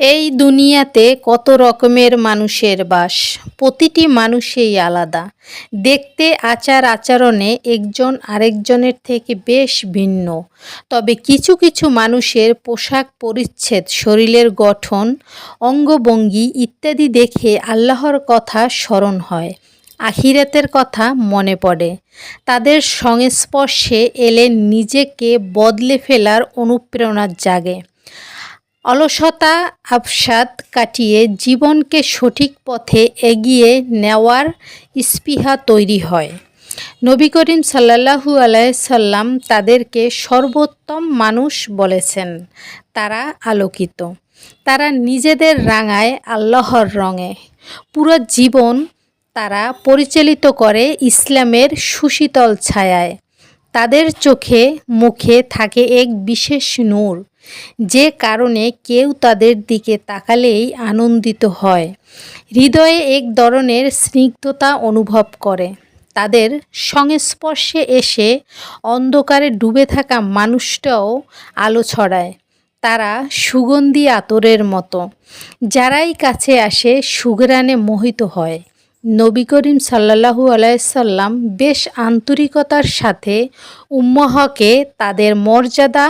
এই দুনিয়াতে কত রকমের মানুষের বাস? প্রতিটি মানুষেই আলাদা। দেখতে, আচার, আচরণে একজন আরেকজনের থেকে বেশ ভিন্ন। তবে কিছু কিছু মানুষের পোশাক পরিচ্ছেদ, শরীরের গঠন, অঙ্গভঙ্গি ইত্যাদি দেখে আল্লাহর কথা স্মরণ হয়। আখিরাতের কথা মনে পড়ে। তাদের সংস্পর্শে এলে নিজেকে বদলে ফেলার অনুপ্রেরণা জাগে। অলসতা আবসাদ কাটিয়ে জীবনকে সঠিক পথে এগিয়ে নেওয়ার স্পৃহা তৈরি হয়। নবী করিম সাল্লাহু আলাইসাল্লাম তাদেরকে সর্বোত্তম মানুষ বলেছেন। তারা আলোকিত। তারা নিজেদের রাঙায় আল্লাহর রঙে। পুরো জীবন তারা পরিচালিত করে ইসলামের সুশীতল ছায়ায়। তাদের চোখে, মুখে থাকে এক বিশেষ নূর। যে কারণে কেউ তাদের দিকে তাকালেই আনন্দিত হয়। হৃদয়ে এক ধরনের স্নিগ্ধতা অনুভব করে। তাদের সংস্পর্শে এসে অন্ধকারে ডুবে থাকা মানুষটাও আলো ছড়ায়। তারা সুগন্ধি আতরের মতো। যারাই কাছে আসে সুঘ্রাণে মোহিত হয়। নবী করিম সাল্লাহু আলাইসাল্লাম বেশ আন্তরিকতার সাথে উম্মহকে তাদের মর্যাদা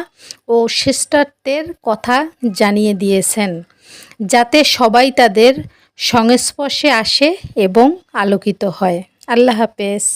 ও শ্রেষ্ঠত্বের কথা জানিয়ে দিয়েছেন, যাতে সবাই তাদের সংস্পর্শে আসে এবং আলোকিত হয়। আল্লাহ হাফেজ।